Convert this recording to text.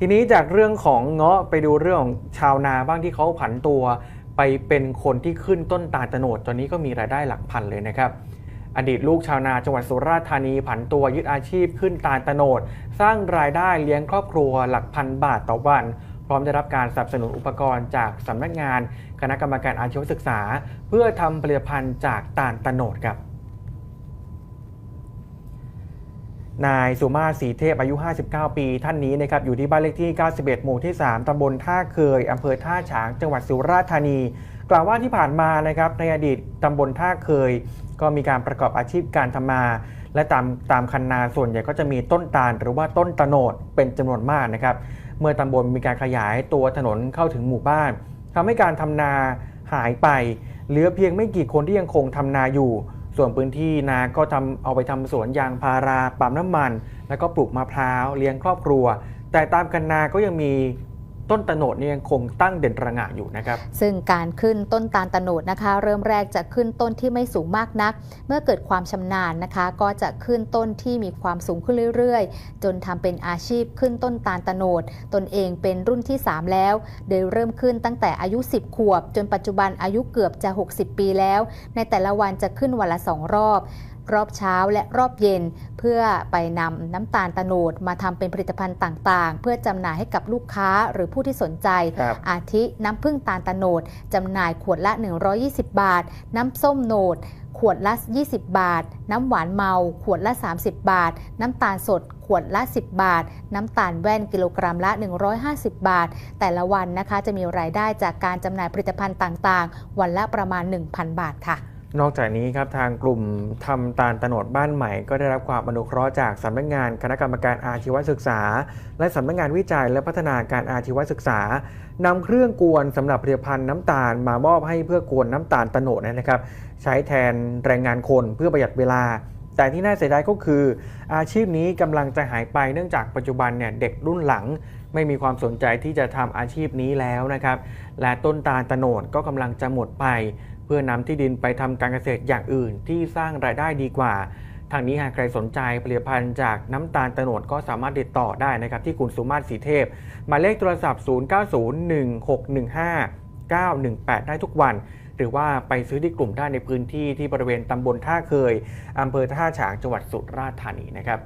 ทีนี้จากเรื่องของเงาะไปดูเรื่องของชาวนาบ้างที่เขาผันตัวไปเป็นคนที่ขึ้นต้นตาลตโนดตอนนี้ก็มีรายได้หลักพันเลยนะครับ อดีตลูกชาวนาจังหวัดสุราษฎร์ธานีผันตัวยึดอาชีพขึ้นตาลตโนด สร้างรายได้เลี้ยงครอบครัวหลักพันบาทต่อวัน พร้อมได้รับการสนับสนุนอุปกรณ์จากสำนักงาน คณะกรรมการอาชีวศึกษา เพื่อทำผลิตภัณฑ์จากตาลตโนดครับ นายสุมาศรีเทพอายุ 59 ปี ท่านนี้นะครับอยู่ที่บ้านเลขที่ 91 หมู่ที่ 3 ตำบลท่าเคย อำเภอท่าฉาง จังหวัดสุราษฎร์ธานี กล่าวว่าที่ผ่านมานะครับในอดีตตำบลท่าเคย ก็มีการประกอบอาชีพการทำนาและตามตามคันนาส่วนใหญ่ก็จะมีต้นตาล หรือว่าต้นตะโนดเป็นจำนวนมากนะครับเมื่อตำบลมีการขยายตัวถนนเข้าถึงหมู่บ้านทำให้การทำนาหายไป เหลือเพียงไม่กี่คนที่ยังคงทำนาอยู่ ส่วนพื้นที่นาก็ทำเอาไปทำสวนยางพาราปั๊มน้ำมัน แล้วก็ปลูกมะพร้าวเลี้ยงครอบครัว แต่ตามกันนาก็ยังมี ต้นตะโนดเนี่ยยังคงตั้งเด่นระงะอยู่นะครับ ซึ่งการขึ้นต้นตาลตะโนดนะคะ เริ่มแรกจะขึ้นต้นที่ไม่สูงมากนัก เมื่อเกิดความชำนาญนะคะ ก็จะขึ้นต้นที่มีความสูงขึ้นเรื่อยๆ จนทำเป็นอาชีพขึ้นต้นตาลตะโนด ตนเองเป็นรุ่นที่ 3 แล้ว โดยเริ่มขึ้นตั้งแต่อายุ 10 ขวบ จนปัจจุบันอายุเกือบจะ 60 ปีแล้ว ในแต่ละวันจะขึ้นวันละ2รอบ รอบเช้าและรอบเย็น เพื่อไปนำน้ำตาลตะโนดมาทำเป็นผลิตภัณฑ์ต่างๆ เพื่อจำหน่ายให้กับลูกค้าหรือผู้ที่สนใจครับอาทิน้ำผึ้งตาลตะโนดจำหน่ายขวดละ 120 บาท น้ำส้มโนดขวดละ 20 บาท น้ำหวานเมา ขวดละ 30 บาท น้ำตาลสด ขวดละ 10 บาท น้ำตาลแว่นกิโลกรัมละ 150 บาท แต่ละวันนะคะจะมีรายได้จากการจำหน่ายผลิตภัณฑ์ต่างๆ วันละประมาณ 1,000 บาทค่ะ นอกจากนี้ครับทางกลุ่มทำตาลตโนดบ้านใหม่ ก็ได้รับความอนุเคราะห์จากสำนักงานคณะกรรมการอาชีวศึกษา และสำนักงานวิจัยและพัฒนาการอาชีวศึกษานำเครื่องกวนสำหรับผลิตภัณฑ์น้ำตาลมามอบให้เพื่อกวนน้ำตาลตโนดนะครับ ใช้แทนแรงงานคนเพื่อประหยัดเวลา แต่ที่น่าเสียดายก็คือ อาชีพนี้กำลังจะหายไปเนื่องจากปัจจุบันเนี่ยเด็กรุ่นหลังไม่มีความสนใจที่จะทำอาชีพนี้แล้วนะครับ และต้นตาลตโนดก็กำลังจะหมดไป เพื่อนำที่ดินไปทำการเกษตรอย่างอื่นที่สร้างรายได้ดีกว่า ทางนี้หากใครสนใจผลิตภัณฑ์จากน้ำตาลตะโนดก็สามารถติดต่อได้นะครับที่คุณสุมาศสีเทพ หมายเลขโทรศัพท์ 0901615918 ได้ทุกวัน หรือว่าไปซื้อที่กลุ่มได้ในพื้นที่ที่บริเวณตำบลท่าเคยอำเภอท่าฉางจังหวัดสุราษฎร์ธานีนะครับ